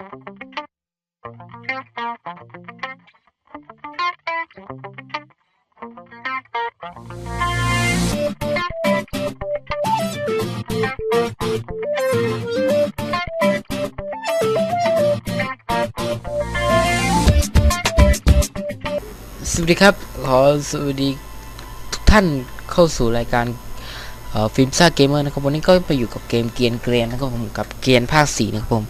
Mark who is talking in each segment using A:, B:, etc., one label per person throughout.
A: สวัสดีครับ ขอสวัสดีทุกท่านเข้าสู่รายการฟิล์มซ่าเกมเมอร์นะครับ วันนี้ก็ไปอยู่กับเกมเกียนเกรียนนะครับผมกับเกียนภาคสี่นะครับผม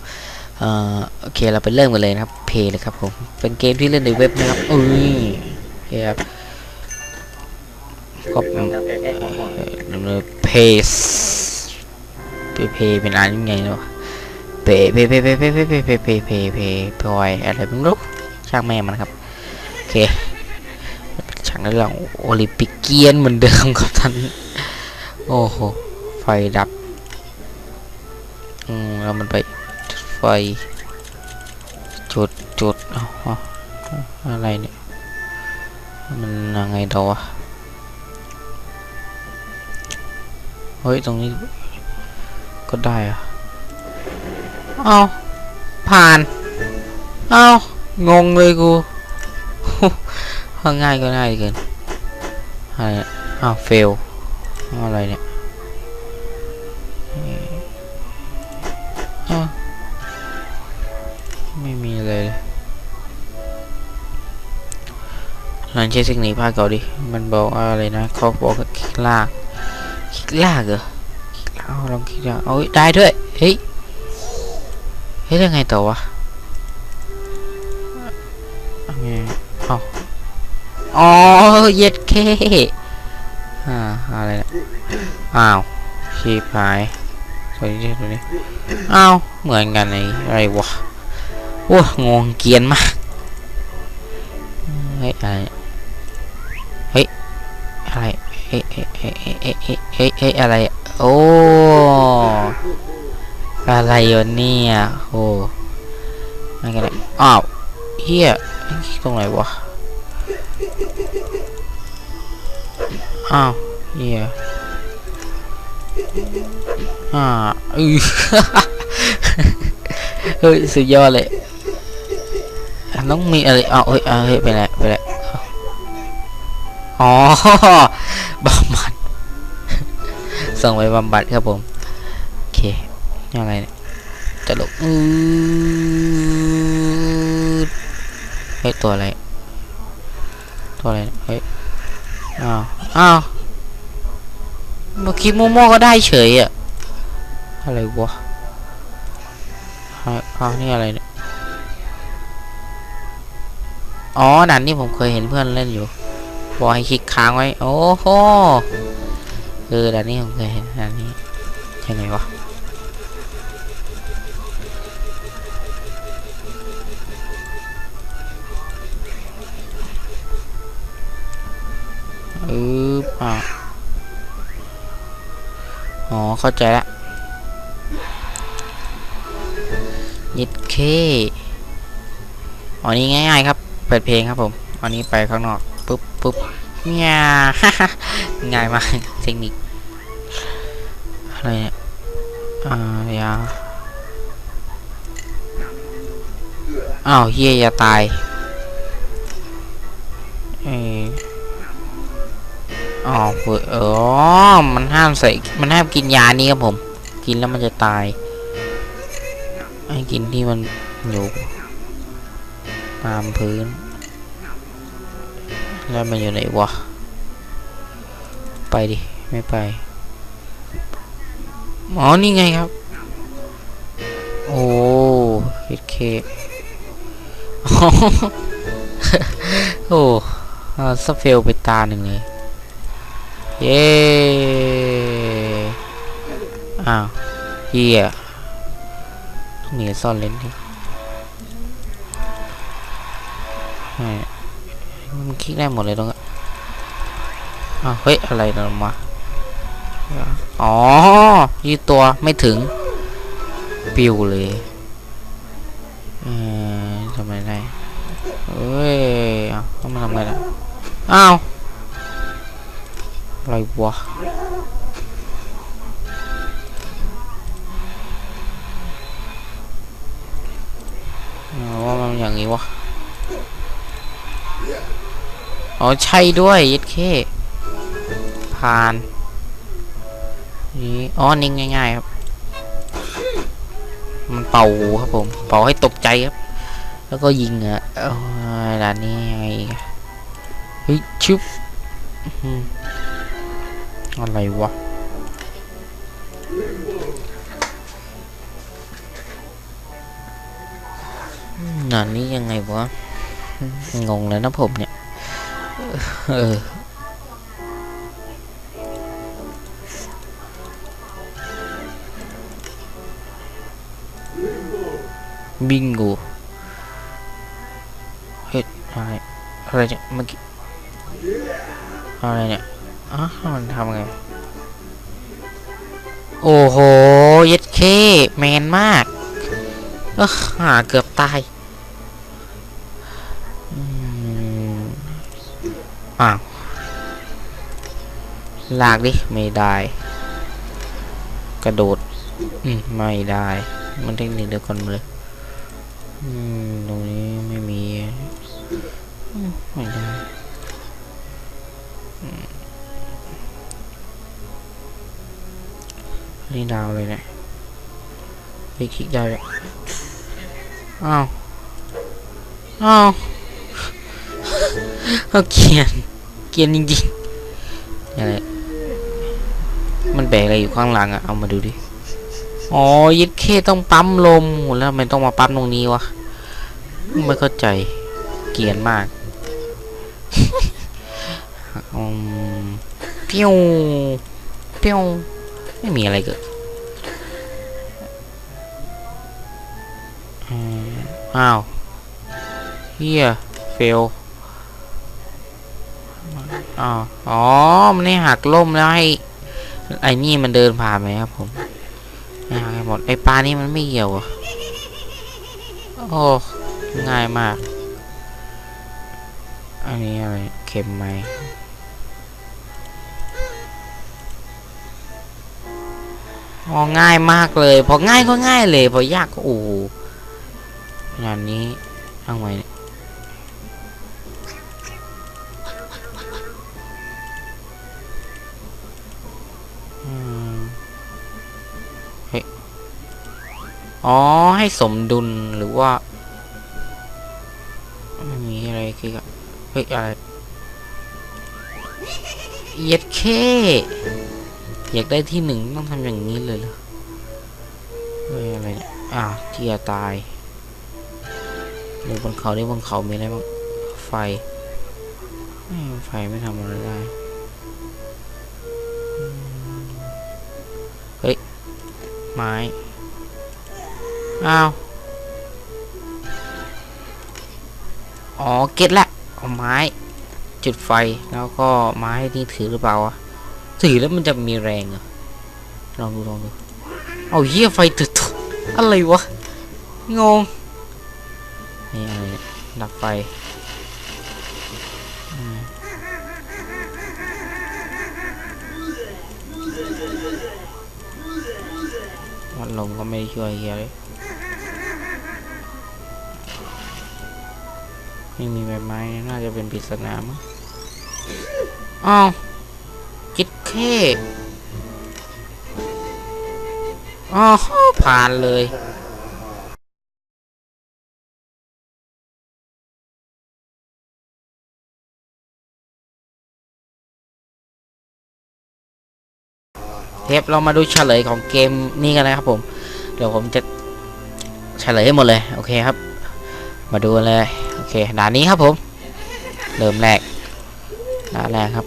A: โอเคเราไปเริ่มกันเลยนะครับเพย์เลยครับผมเป็นเกมที่เล่นในเว็บนะครับอุ้ยโอเคครับก็เพย์เพย์เพย์เป็นอะไรยังไงเนาะเพย์เพย์เพย์เพย์เพย์เพย์เพย์เพย์เพย์เพย์เพย์พลอยอะไรไม่รู้ช่างแม่มันครับโอเคช่างในเรื่องโอลิมปิกเกียนเหมือนเดิมครับท่านโอ้โหไฟดับอืมแล้วมันไป ไฟ จุดจุดอออะไรเนี่ย มันยังไงต่อวะ เฮ้ย ตรงนี้ก็ได้อะเอาผ่าน เอางงเลยกูง่ายก็ง่ายเกินอะไรเอาเฟลอะไรเนี่ย ลองใช้เทคนิคภาคเก่าดิ มันบอกอะไรนะเขาบอกคลิกลาก คลิกลากเหรอเอาลองคลิกลากเอาได้ด้วย เฮ้ย เฮ้ยยังไงต่อวะเอาไงเอาอ๋อ เย็ดเคอ่าอะไรนะอ้าวชีพายตัวนี้ตัวนี้อ้าวเหมือนกันไอ้อะไรวะว้างงเกียนมากเฮ้ยอะไร เฮ้ยเฮ้ยเฮ้เฮ้เฮ้เฮ้ยเฮ้ยอะไร โอ้ อะไรวะเนี่ยโอ้ไม่กันเลยอ้าวเฮียตรงไหนวะ อ้าวเฮียอ่าอือเฮ้ยสุดยอดเลยอะต้องมีอะไรอ้าวเฮ้ยเฮ้ยไปไหนไปไหนอ๋อ ส่งไปบำบัดครับผมโอเคนี่อะไรเนี่ยตลกอืดเฮ้ยตัวอะไรตัวอะไรเฮ้ยอ้าวอ้าวเมื่อกี้มั่ๆก็ได้เฉยอะอะไรวะอ้าวนี่อะไรเนี่ยอ๋อด่นนี้ผมเคยเห็นเพื่อนเล่นอยู่ บอกให้คลิกค้างไว้ โอ้โห เออด่านนี้ผมเคยเห็นด่านนี้ยังไงวะอืออ่าอ๋อ เข้าใจละยิดเคอ๋อนี่ง่ายๆครับ เปิดเพลงครับผม อันนี้ไปข้างนอก ปุ๊บปุ๊บ เนี่ยง่ายมากเทคนิคอะไรเนี่ยอ่ายาอ้าวเฮียอย่าตายเอออ๋อเออมันห้ามใส่มันห้ามกินยานี้ครับผม กินแล้วมันจะตายให้กินที่มันอยู่ตามพื้น แล้วมันอยู่ไหนวะ ไปดิ ไม่ไปอ๋อนี่ไงครับ โอ้เคเคโอ้สเฟลไปตาหนึ่งเลย เย้ อ้าวเฮียหนีซ่อนเล่นดิเฮ้ย มันคลิกได้หมดเลยตรงนั้นอ้าวเฮ้ย อะไรนะมาอ๋อยืดตัวไม่ถึง ปิวเลยเออทำไมได้เอ้ยเอ้าต้องมาทำไงล่ะ อ้าวอะไรวะว่ามันอย่างนี้วะ อ๋อใช่ด้วยยิดเคผ่านนี่อ๋อนิ่งง่ายๆครับ มันเป่าหูครับผม เป่าให้ตกใจครับ แล้วก็ยิงอะด่านนี้ยังไงเฮ้ยชุบอื้อหืออะไรวะด่านนี้ยังไงวะ งงเลยนะผมเนี่ย เออบิงโกเฮ็ดอะไรอะไรเนี่ยเมื่อกี้อะไรเนี่ยอ๋อมันทำไง โอ้โห เย็ดเคแมนมาก เออหาเกือบตาย อ้าวลากดิไม่ได้ กระโดด อืมไม่ได้ มันเทคนิคเดียวกันเลยอืมตรงนี้ไม่มีมไม่ได้อืมนี่ดาวเลยเนี่ยไปคลิกได้เลยอ้าว อ้าวเอาเกียน เกียนจริงๆอะไรมันแบกอะไรอยู่ข้างหลังอะเอามาดูดิอ๋อยึดเคต้องปั๊มลมโหแล้วทำไมต้องมาปั๊มตรงนี้วะไม่เข้าใจเกลียนมากอืมเปี้ยวเปี้ยวไม่มีอะไรเกิดอ้าวเฮียเฟล อ๋อ มันให้หักล่มแล้วให้ ไอ้นี่มันเดินผ่านไหมครับผมไม่หักหมด ไอ้ปลานี่มันไม่เกี่ยวโอ้ง่ายมาก อันนี้อะไร เข็มไหมอ๋อง่ายมากเลย พอง่ายก็ง่ายเลย พอยากก็โอ้โหงานนี้ทำไง อ๋อ ให้สมดุลหรือว่าไม่มีอะไรคือกับเฮ้ยอะไรเย็ดเคอยากได้ที่หนึ่งต้องทำอย่างนี้เลยเหรอเฮ้ยอะไรเนี่ยอ่าวเทียตายเดี๋ยวบนเขาดิบนเขามีอะไรบ้างไฟไฟไม่ทำอะไรได้เฮ้ยไม้ อ้าว อ๋อ เก็ตละ เอาไม้ จุดไฟ แล้วก็ไม้นี่ถือหรือเปล่าวะถือแล้วมันจะมีแรงเหรอ ลองดู ลองดู เอาเหี้ยไฟตุดอะไรวะ งง นี่อะไรดับไฟอืมวัดลมก็ไม่ช่วยเฮียเลย ไม่มีใบไม้ น่าจะเป็นปริศนามั้งอ้าวจิตเคอ๋อผ่านเลยเทปเรามาดูเฉลยของเกมนี้กันนะครับผม เดี๋ยวผมจะเฉลยให้หมดเลย โอเคครับ มาดูเลยโอเคด่านนี้ครับผมเริ่มแรกด่านแรกครับ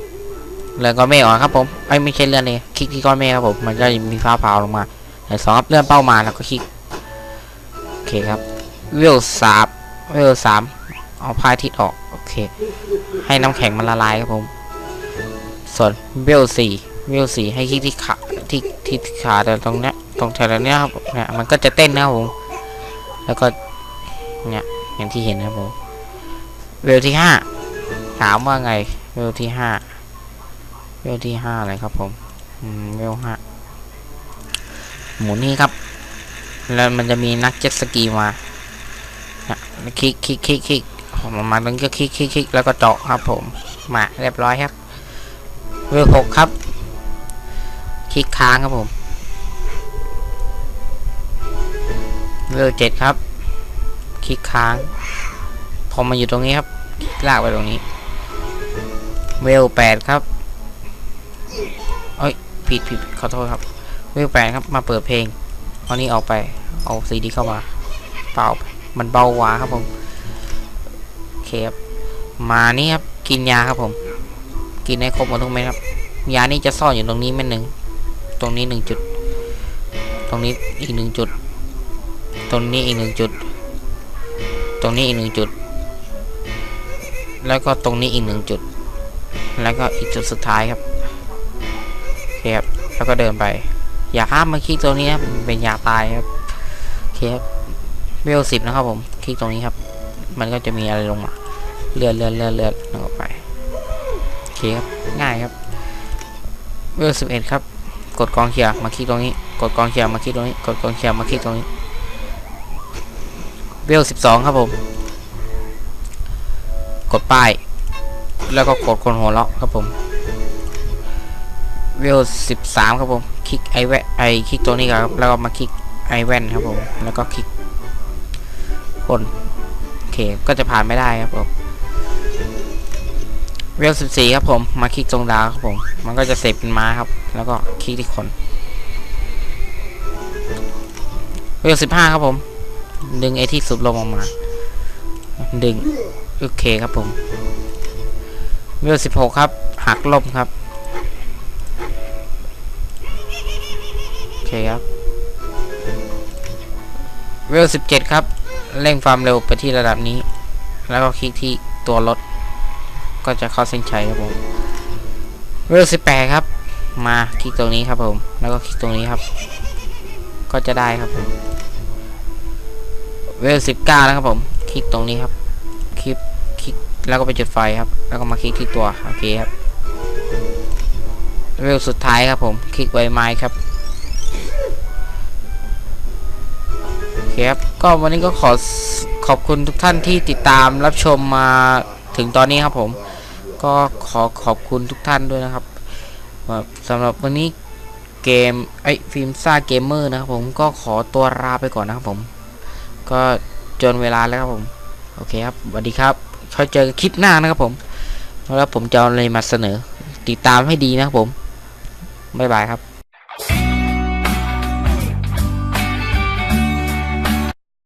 A: เลื่อนก้อนเมฆออกครับผมไอ้ไม่ใช่เลื่อนเลยคลิกที่ก้อนเมฆครับผมมันก็มีฟ้าผ่าลงมาด่านสองครับเลื่อนเป้ามาแล้วก็คลิกโอเคครับเวลสามเวลสามเอาพายทิศออกโอเค ให้น้ำแข็งมันละลายครับผมส่วนเวลสี่เวลสี่ให้คลิกที่ขาที่ที่ขาแต่ตรงเนี้ยตรงแถวเนี้ยครับเนี่ยมันก็จะเต้นนะครับผมแล้วก็เนี่ย อย่างที่เห็นนะครับผมเวลที่ห้าถามว่าไงเวลที่ห้าเวลที่ห้าอะไรครับผมอืมเวลห้าหมุนนี่ครับ แล้วมันจะมีนักเจ็ตสกีมานะคลิกคลิกคลิกคลิกมาณนั้นก็คลิกคลิกคลิกแล้วก็เจาะครับผมมาเรียบร้อยครับเวลหกครับ คลิกค้างครับผมเวลเจ็ดครับ คลิกค้าง พอมาอยู่ตรงนี้ครับคลิกลากไปตรงนี้ เวลแปดครับเอ้ยผิดผิดขอโทษครับ เวลแปดครับมาเปิดเพลงเอานี้ออกไป เอาซีดีเข้ามา เปล่า มันเบากว่าครับผมโอเคครับมานี่ครับ กินยาครับผม กินให้ครบหมดทุกเม็ดครับ ยานี่จะซ่อนอยู่ตรงนี้เม็ดหนึ่ง ตรงนี้หนึ่งจุด ตรงนี้อีกหนึ่งจุด ตรงนี้อีกหนึ่งจุด ตรงนี้อีกหนึ่งจุด แล้วก็ตรงนี้อีกหนึ่งจุด แล้วก็อีกจุดสุดท้ายครับโอเคครับแล้วก็เดินไป อย่าข้ามมาคลิกตัวนี้ครับเป็นยาตายครับโอเคครับเวลสิบนะครับผมคลิกตรงนี้ครับ มันก็จะมีอะไรลงมาเลื่อนเลื่อนเลื่อนเลื่อนลงอกไปโอเคครับง่ายครับเวลสิบเอ็ดครับ กดกองเขียมาคลิกตรงนี้ กดกองเขียมาคลิกตรงนี้ กดกองเขียมาคลิกตรงนี้ เวลสิบสองครับผม กดป้าย แล้วก็กดคนหัวเราะครับผม เวลสิบสามครับผม คลิกไอแวไอคลิกตัวนี้ครับ แล้วก็มาคลิกไอแว่นครับผม แล้วก็คลิก คนโอเค ก็จะผ่านไม่ได้ครับผม เวลสิบสี่ครับผม มาคลิกตรงดาวครับผม มันก็จะเสพเป็นม้าครับ แล้วก็คลิกที่คน เวลสิบห้าครับผม ดึงไอที่สูบลมออกมา ดึง โอเคครับผมเวลสิบหกครับ หักลมครับ โอเคครับ เวลสิบเจ็ดครับ เร่งความเร็วไปที่ระดับนี้ แล้วก็คลิกที่ตัวรถ ก็จะเข้าเส้นชัยครับผม เวลสิบแปดครับ มาคลิกตรงนี้ครับผม แล้วก็คลิกตรงนี้ครับ ก็จะได้ครับผม เวลสิบเก้าแล้วครับผม คลิกตรงนี้ครับ คลิก คลิก แล้วก็ไปจุดไฟครับ แล้วก็มาคลิกที่ตัว โอเคครับ เวลสุดท้ายครับผม คลิกไวไม้ครับโอเคครับ ก็วันนี้ก็ขอขอบคุณทุกท่านที่ติดตามรับชมมาถึงตอนนี้ครับผม ก็ขอขอบคุณทุกท่านด้วยนะครับสำหรับวันนี้เกมไอฟิล์มซ่าเกมเมอร์นะครับผมก็ขอตัวลาไปก่อนนะครับผม ก็จนเวลาแล้วครับผม โอเคครับสวัสดีครับค่อยเจอคลิปหน้านะครับผม แล้วผมจะเอาอะไรมาเสนอ ติดตามให้ดีนะครับผม บ๊ายบายครับ